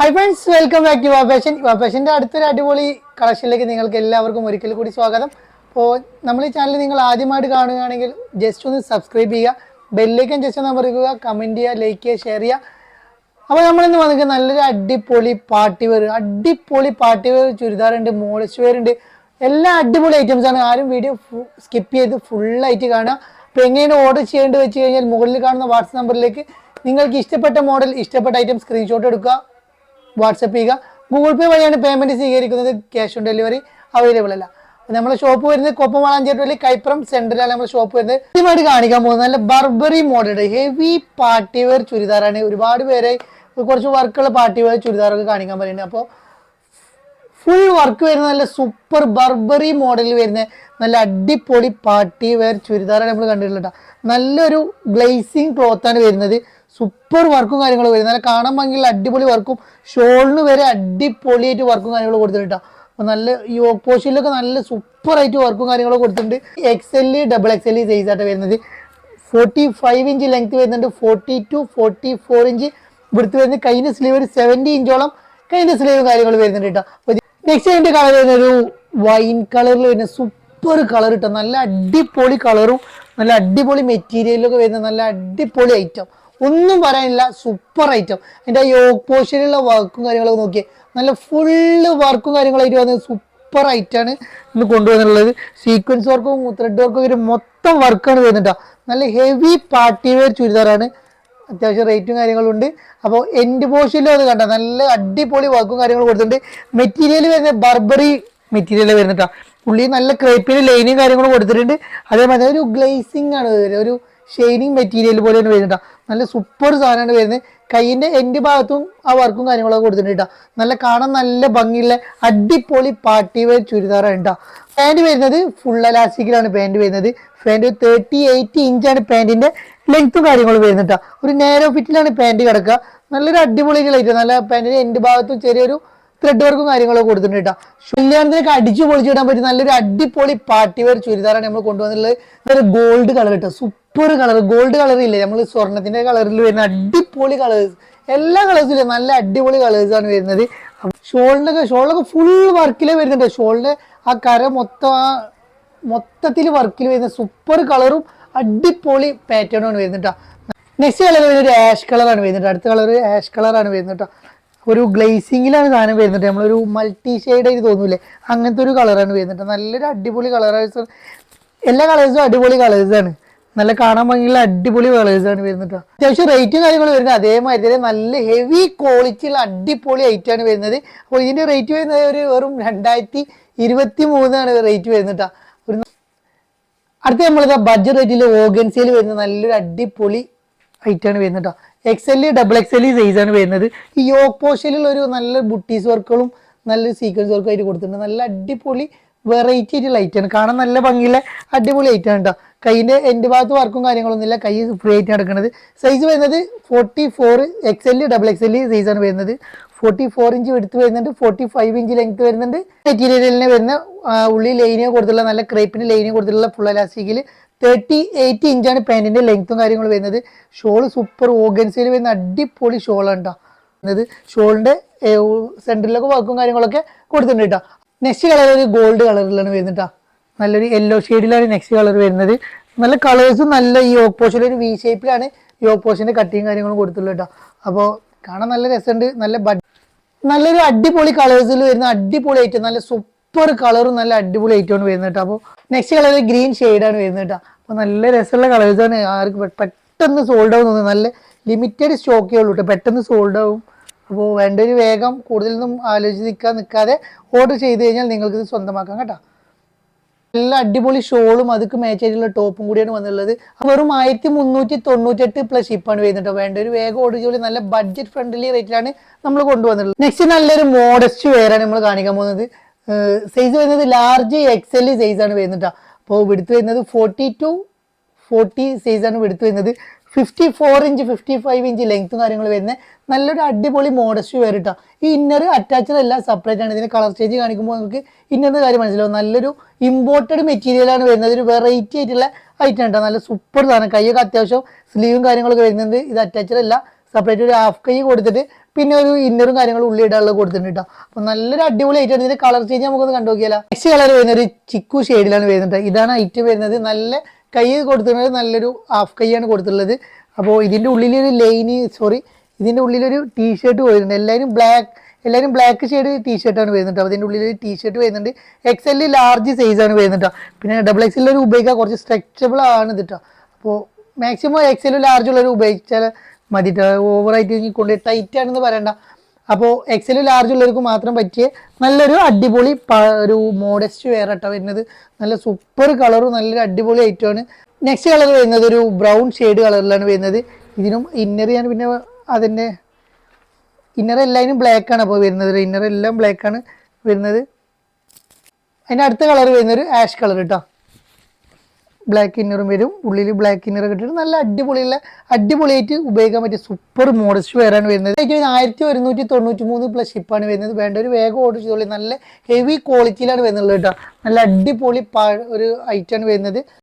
Hi friends welcome back to വാപ്പേഷൻ വാപ്പേഷന്റെ അടുത്തൊരു അടിപൊളി കളക്ഷനിലേക്ക് നിങ്ങൾക്ക് എല്ലാവർക്കും ഒരിക്കൽ കൂടി സ്വാഗതം. അപ്പോൾ നമ്മൾ ഈ ചാനൽ നിങ്ങൾ ആദ്യമായിട്ട് കാണുകയാണെങ്കിൽ ജസ്റ്റ് ഒന്ന് സബ്സ്ക്രൈബ് ചെയ്യുക ബെല്ലേക്കൻ ജസ്റ്റ് ഒന്ന് പറയുക കമന്റ് ചെയ്യുക ലൈക്ക് ചെയ്യുക ഷെയർ ചെയ്യുക. അപ്പോൾ നമ്മളിന്ന് വന്നിട്ട് നല്ലൊരു അടിപൊളി പാർട്ടി വെയർ അടിപൊളി പാർട്ടി വെയർ ചുരിദാറുണ്ട് മോഡസ്റ്റ് വെയർ ഉണ്ട്. എല്ലാ അടിപൊളി ഐറ്റംസ് ആണ്. ആരും വീഡിയോ സ്കിപ്പ് ചെയ്ത് ഫുള്ളായിട്ട് കാണുക. അപ്പോൾ എങ്ങനെയാണ് ഓർഡർ ചെയ്യേണ്ടത് വെച്ച് കഴിഞ്ഞാൽ മുകളിൽ കാണുന്ന വാട്സപ്പ് നമ്പറിലേക്ക് നിങ്ങൾക്ക് ഇഷ്ടപ്പെട്ട മോഡൽ ഇഷ്ടപ്പെട്ട ഐറ്റം സ്ക്രീൻഷോട്ട് എടുക്കുക. വാട്സപ്പ് ചെയ്യുക. ഗൂഗിൾ പേ വഴിയാണ് പേയ്മെന്റ് സ്വീകരിക്കുന്നത്. ക്യാഷ് ഓൺ ഡെലിവറി അവൈലബിൾ അല്ല. നമ്മുടെ ഷോപ്പ് വരുന്നത് കൊപ്പം വളാഞ്ചേരി കൈപ്പുറം സെൻട്രലാണ് നമ്മുടെ ഷോപ്പ് വരുന്നത്. ആദ്യമായിട്ട് കാണിക്കാൻ പോകുന്നത് നല്ല Burberry model heavy party wear ചുരിദാറാണ്. ഒരുപാട് പേരെ കുറച്ച് വർക്കുള്ള പാർട്ടി വെയർ ചുരിദാറൊക്കെ കാണിക്കാൻ പറയുന്നത്. അപ്പോൾ ഫുൾ വർക്ക് വരുന്ന നല്ല സൂപ്പർ ബർബറി മോഡലിൽ വരുന്ന നല്ല അടിപൊളി പാർട്ടി വെയർ ചുരിദാറാണ് നമ്മൾ കണ്ടിട്ടുള്ളത് നല്ലൊരു ഗ്ലേസിങ് ക്ലോത്താണ് വരുന്നത്. സൂപ്പർ വർക്കും കാര്യങ്ങളും വരും നല്ല കാണാൻ ഭംഗിയുള്ള അടിപൊളി വർക്കും. ഷോളിന് വരെ അടിപൊളിയായിട്ട് വർക്കും കാര്യങ്ങളും കൊടുത്തിട്ടുണ്ട് അപ്പോൾ നല്ല ഈ ഓപ്പോസിറ്റിലൊക്കെ നല്ല സൂപ്പർ ആയിട്ട് വർക്കും കാര്യങ്ങളും കൊടുത്തിട്ടുണ്ട്. X L double X L size ആയിട്ട് വരുന്നത്. ഫോർട്ടി ഫൈവ് ഇഞ്ച് ലെങ്ത് വരുന്നുണ്ട്. Forty two forty four inch ഇവിടുത്തെ വരുന്നത് കൈന്റെ സ്ലീവ് ഒരു സെവന്റി ഇഞ്ചോളം കൈന്റെ സ്ലീവ് കാര്യങ്ങൾ വരുന്നുണ്ട് കേട്ടോ നെക്സ്റ്റ് അതിന്റെ കളർ വരുന്ന ഒരു വൈൻ കളറിൽ വരുന്ന സൂപ്പർ കളർ കിട്ടും നല്ല അടിപൊളി കളറും നല്ല അടിപൊളി മെറ്റീരിയലൊക്കെ വരുന്ന നല്ല അടിപൊളി ഐറ്റം ഒന്നും പറയാനില്ല സൂപ്പർ ഐറ്റം അതിന്റെ യോഗ പോഷനിലുള്ള വർക്കും കാര്യങ്ങളൊക്കെ നോക്കിയേ. നല്ല ഫുള്ള് വർക്കും കാര്യങ്ങളായിട്ട് വന്നത് സൂപ്പർ ഐറ്റാണ് ഇന്ന് കൊണ്ടുവന്നിട്ടുള്ളത്. സീക്വൻസ് വർക്കും ത്രെഡ് വർക്കും ഒരു മൊത്തം വർക്കാണ് വരുന്നുണ്ടോ നല്ല ഹെവി പാർട്ടി വെയർ ചുരിദാറാണ്. അത്യാവശ്യം റേറ്റും കാര്യങ്ങളും ഉണ്ട്. അപ്പോൾ എൻഡ് പോഷനിലും അത് കണ്ട നല്ല അടിപൊളി വർക്കും കാര്യങ്ങളും കൊടുത്തിട്ടുണ്ട്. മെറ്റീരിയൽ വരുന്നത് ബർബറി മെറ്റീരിയൽ വരുന്നുണ്ടോ പുള്ളി നല്ല ക്രേപ്പിന് ലൈനും കാര്യങ്ങളും കൊടുത്തിട്ടുണ്ട്. അതേമാതിരി ഒരു ഗ്ലേസിംഗ് ആണ് ഒരു ഷെയ്ഡിങ് മെറ്റീരിയൽ പോലെയാണ് വരുന്നത് നല്ല സൂപ്പർ സാധനമാണ് വരുന്നത്. കൈയിന്റെ എൻഡ് ഭാഗത്തും ആ വർക്കും കാര്യങ്ങളൊക്കെ കൊടുത്തിട്ടുണ്ട് നല്ല കാണാൻ നല്ല ഭംഗിയുള്ള അടിപൊളി പാർട്ടി വെയർ ചുരിദാറാണ് കേട്ടോ പാന്റ് വരുന്നത് ഫുൾ അലാസ്റ്റിക്കിലാണ് പാന്റ് വരുന്നത്. പാന്റ് തേർട്ടി എയ്റ്റ് ഇഞ്ചാണ് പാന്റിന്റെ ലെങ്ത്തും കാര്യങ്ങളും വരുന്നത് കേട്ടോ ഒരു നേരോ ഫിറ്റിലാണ് പാന്റ് കിടക്കുക. നല്ലൊരു അടിപൊളി ലൈറ്റ് നല്ല പാന്റിന്റെ എൻഡ് ഭാഗത്തും ചെറിയൊരു ത്രെഡ് വർക്കും കാര്യങ്ങളും കൊടുത്തിട്ടുണ്ട് കേട്ടോ. കല്യാണത്തിനൊക്കെ അടിച്ചു പൊളിച്ചിടാൻ പറ്റും നല്ലൊരു അടിപൊളി പാർട്ടി വെയർ ചുരിദാറാണ് നമ്മൾ കൊണ്ടുവന്നിട്ടുള്ളത്. നല്ല ഗോൾഡ് കളർ കേട്ടോ. സൂപ്പർ കളർ ഗോൾഡ് കളർ ഇല്ലേ? നമ്മൾ സ്വർണത്തിന്റെ കളറിൽ വരുന്ന അടിപൊളി കളേഴ്സ് എല്ലാ കളേഴ്സും ഇല്ലേ? നല്ല അടിപൊളി കളേഴ്സ് ആണ് വരുന്നത്. ഷോളിനൊക്കെ ഷോളിനൊക്കെ ഫുൾ വർക്കിലേ വരുന്നുണ്ട് ഷോളിന്റെ ആ കര മൊത്തം ആ മൊത്തത്തിൽ വർക്കിൽ വരുന്ന സൂപ്പർ കളറും അടിപൊളി പാറ്റേണുമാണ് വരുന്നത് കേട്ടോ. നെക്സ്റ്റ് കളർ ഒരു ആഷ് കളറാണ് വരുന്നത് അടുത്ത കളർ ആഷ് കളറാണ് വരുന്നത് കേട്ടോ. ഒരു ഗ്ലേസിങ്ങിലാണ് സാധനം വരുന്നത്. നമ്മളൊരു മൾട്ടി ഷെയ്ഡ് ആയിട്ട് തോന്നൂലേ അങ്ങനത്തെ ഒരു കളറാണ് വരുന്നത്. നല്ലൊരു അടിപൊളി കളറാണ് എല്ലാ കളേഴ്സും അടിപൊളി കളേഴ്സാണ് നല്ല കാണാൻ ഭംഗിയുള്ള അടിപൊളി കളേഴ്സാണ് വരുന്നത് അത്യാവശ്യം റേറ്റും കാര്യങ്ങളും വരുന്നത്. അതേമാതിരി തന്നെ നല്ല ഹെവി ക്വാളിറ്റിയുള്ള അടിപൊളി ഐറ്റാണ് വരുന്നത്. അപ്പോൾ ഇതിന്റെ റേറ്റ് വരുന്നത് ഒരു വെറും രണ്ടായിരത്തി ഇരുപത്തി മൂന്നാണ് റേറ്റ് വരുന്നത് അടുത്ത നമ്മളിത് ബഡ്ജറ്റ് റേറ്റിൽ ഓഗൻസിയിൽ വരുന്ന നല്ലൊരു അടിപൊളി ഐറ്റാണ് വരുന്നത് കേട്ടോ X L double X L size ആണ് വരുന്നത്. ഈ യോക്ക് പോഷനിൽ ഒരു നല്ല ബുട്ടീസ് വർക്കുകളും നല്ല സീക്വൻസ് വർക്കും ആയിട്ട് കൊടുത്തിട്ടുണ്ട്. നല്ല അടിപൊളി വെറൈറ്റി ആയിട്ടുള്ള ഐറ്റാണ് കാണാൻ നല്ല ഭംഗിയുള്ള അടിപൊളി ഐറ്റാണ് കേട്ടോ കൈയിന്റെ എന്റെ ഭാഗത്ത് വർക്കും കാര്യങ്ങളൊന്നും ഇല്ല. കൈ ഫ്രീ ആയിട്ട് നടക്കുന്നത് സൈസ് വരുന്നത് forty four X L double X L സൈസാണ് വരുന്നത്. ഫോർട്ടി ഫോർ ഇഞ്ച് എടുത്ത് വരുന്നുണ്ട് ഫോർട്ടി ഫൈവ് ഇഞ്ച് ലെങ്ത് വരുന്നുണ്ട് മെറ്റീരിയലിന് വരുന്ന ഉള്ളി ലൈനിയെ കൊടുത്തുള്ള നല്ല ക്രേപ്പിന് ലൈനിയെ കൊടുത്തിട്ടുള്ള ഫുൾ അലാസ്റ്റിക്കിൽ തേർട്ടി എയ്റ്റ് ഇഞ്ചാണ് പാന്റിന്റെ ലെങ്ത്തും കാര്യങ്ങളും വരുന്നത്. ഷോൾ സൂപ്പർ ഓർഗൻസിൽ വരുന്ന അടിപൊളി ഷോളാണ് കേട്ടോ എന്നത് ഷോളിന്റെ സെന്ററിലൊക്കെ വർക്കും കാര്യങ്ങളൊക്കെ കൊടുത്തിട്ടുണ്ട് കേട്ടോ നെക്സ്റ്റ് കളർ ഒരു ഗോൾഡ് കളറിലാണ് വരുന്നത് കേട്ടോ നല്ലൊരു യെല്ലോ ഷെയ്ഡിലാണ് നെക്സ്റ്റ് കളർ വരുന്നത്. നല്ല കളേഴ്സും നല്ല ഈ ഓപ്പോഷൻ ഒരു വി ഷേപ്പിലാണ് ഈ ഓപ്പോഷന്റെ കട്ടിങ് കാര്യങ്ങളും കൊടുത്തുള്ളൂ കേട്ടോ അപ്പോൾ കാണാൻ നല്ല രസമുണ്ട്. നല്ല ബഡ് നല്ലൊരു അടിപൊളി കളേഴ്സിൽ വരുന്ന അടിപൊളി ഐറ്റം നല്ല സൂപ്പർ കളറും നല്ല അടിപൊളി ഐറ്റമാണ് വരുന്നത് കേട്ടോ. അപ്പോൾ നെക്സ്റ്റ് കളർ ഗ്രീൻ ഷെയ്ഡാണ് വരുന്നത് കേട്ടോ. അപ്പോൾ നല്ല രസമുള്ള കളേഴ്സ് ആണ്. ആർക്ക് പെട്ടെന്ന് സോൾഡ് ആവും തോന്നുന്നു. നല്ല ലിമിറ്റഡ് സ്റ്റോക്കേ ഉള്ളൂ കേട്ടോ. പെട്ടെന്ന് സോൾഡ് ആവും. അപ്പോൾ വേണ്ടൊരു വേഗം കൂടുതലൊന്നും ആലോചിച്ച് നിൽക്കാൻ നിൽക്കാതെ ഓർഡർ ചെയ്ത് കഴിഞ്ഞാൽ നിങ്ങൾക്ക് ഇത് സ്വന്തമാക്കാം കേട്ടോ. നല്ല അടിപൊളി ഷോളും അതൊക്കെ മാച്ച് ആയിട്ടുള്ള ടോപ്പും കൂടിയാണ് വന്നുള്ളത് വെറും ആയിരത്തി മുന്നൂറ്റി തൊണ്ണൂറ്റെട്ട് പ്ലസ് ഷിപ്പാണ് വരുന്നത് വേണ്ട ഒരു വേഗം ഓർഡർ ചെയ്യുമ്പോൾ നല്ല ബഡ്ജറ്റ് ഫ്രണ്ട്ലി റേറ്റിലാണ് നമ്മൾ കൊണ്ടുവന്നിട്ടുള്ളത്. നെക്സ്റ്റ് നല്ലൊരു മോഡസ്റ്റ് വെയറാണ് നമ്മൾ കാണിക്കാൻ പോകുന്നത്. സൈസ് വരുന്നത് ലാർജ് എക്സ് എൽ സൈസ് ആണ് വരുന്നത് അപ്പോൾ വിടുത്ത് വരുന്നത് ഫോർട്ടി ടു ഫോർട്ടി സൈസ് ആണ് വിടുത്ത് വരുന്നത്. Fifty four inch fifty five inch length കാര്യങ്ങൾ വരുന്നത് നല്ലൊരു അടിപൊളി മോഡസ്റ്റ് വെയർ കേട്ടോ ഈ ഇന്നർ അറ്റാച്ചഡ് അല്ല സെപ്പറേറ്റ് ആണ്. ഇതിന് കളർ ചേഞ്ച് കാണിക്കുമ്പോൾ നമുക്ക് ഇന്നത്തെ കാര്യം മനസ്സിലാവും. നല്ലൊരു ഇമ്പോർട്ടഡ് മെറ്റീരിയലാണ് വരുന്നത്. ഒരു വെറൈറ്റി ആയിട്ടുള്ള ഐറ്റം കേട്ടോ നല്ല സൂപ്പർ സാധനം. കൈയൊക്കെ അത്യാവശ്യം സ്ലീവും കാര്യങ്ങളൊക്കെ വരുന്നുണ്ട്. ഇത് അറ്റാച്ചഡ് അല്ല സെപ്പറേറ്റ് ഒരു ഹാഫ് കൈ കൊടുത്തിട്ട് പിന്നെ ഒരു ഇന്നറും കാര്യങ്ങളും ഉള്ളി ഇടാനുള്ള കൊടുത്തിട്ടുണ്ട് അപ്പൊ നല്ലൊരു അടിപൊളി ഐറ്റം ഇതിന്റെ കളർ ചേഞ്ച് നമുക്കൊന്ന് കണ്ടു നോക്കിയാലോ നെക്സ്റ്റ് കളർ വരുന്ന ഒരു ചിക്കു ഷെയ്ഡിലാണ് വരുന്നത് ഇതാണ് ഐറ്റം വരുന്നത്. നല്ല കൈ കൊടുത്തിട്ടുള്ളത് നല്ലൊരു ഹാഫ് കൈയാണ് കൊടുത്തിട്ടുള്ളത്. അപ്പോൾ ഇതിന്റെ ഉള്ളിലൊരു ലൈന് സോറി ഇതിന്റെ ഉള്ളിലൊരു ടീഷർട്ട് വരുന്നുണ്ട്. എല്ലാവരും ബ്ലാക്ക് എല്ലാവരും ബ്ലാക്ക് ഷെയ്ഡ് ടീഷർട്ടാണ് വരുന്നത് അപ്പോൾ അതിന്റെ ഉള്ളിലൊരു ടീഷർട്ട് വരുന്നുണ്ട്. എക്സ് എല്ലിൽ ലാർജ് സൈസാണ് വരുന്നത് ട്ടോ. പിന്നെ ഡബിൾ എക്സ് എല്ലാവരും ഉപയോഗിക്കാൻ കുറച്ച് സ്ട്രെച്ചബിൾ ആണ് ഇത് കേട്ടോ അപ്പോൾ മാക്സിമം എക്സ് എല്ലും ലാർജ് ഉള്ളൊരു ഉപയോഗിച്ചാൽ മതി. ഓവറായിട്ട് കൊണ്ട് ടൈറ്റ് ആണെന്ന് പറയണ്ട. അപ്പോൾ എക്സൽ ലാർജ് ഉള്ളവർക്ക് മാത്രം പറ്റിയ നല്ലൊരു അടിപൊളി ഒരു മോഡസ്റ്റ് വെയർ ആട്ടോ വരുന്നത്. നല്ല സൂപ്പർ കളറും നല്ലൊരു അടിപൊളി ഐറ്റമാണ് നെക്സ്റ്റ് കളർ വരുന്നത് ഒരു ബ്രൗൺ ഷെയ്ഡ് കളറിലാണ് വരുന്നത്. ഇതിനും ഇന്നർ ഞാൻ പിന്നെ അതിന്റെ ഇന്നർ എല്ലാം ബ്ലാക്ക് ആണ് അപ്പോൾ വരുന്നത്. ഇന്നർ എല്ലാം ബ്ലാക്ക് ആണ് വരുന്നത്. അതിന്റെ അടുത്ത കളർ വരുന്നത് ഒരു ആഷ് കളർ കേട്ടോ ബ്ലാക്ക് ഇന്നറും വരും ഉള്ളിൽ ബ്ലാക്ക് ഇന്നർ കിട്ടിയിട്ട് നല്ല അടിപൊളിയുള്ള അടിപൊളിയായിട്ട് ഉപയോഗിക്കാൻ പറ്റിയ സൂപ്പർ മോഡസ്റ്റ് വെയറാണ് വരുന്നത്. ആയിരത്തി ഒരുന്നൂറ്റി തൊണ്ണൂറ്റി മൂന്ന് പ്ലസ് ഷിപ്പാണ് വരുന്നത്. വേണ്ട ഒരു വേഗം ഓർഡർ ചെയ്തോളി. നല്ല ഹെവി ക്വാളിറ്റിയിലാണ് വരുന്നത് കേട്ടോ. നല്ല അടിപൊളി ഒരു ഐറ്റമാണ് വരുന്നത്.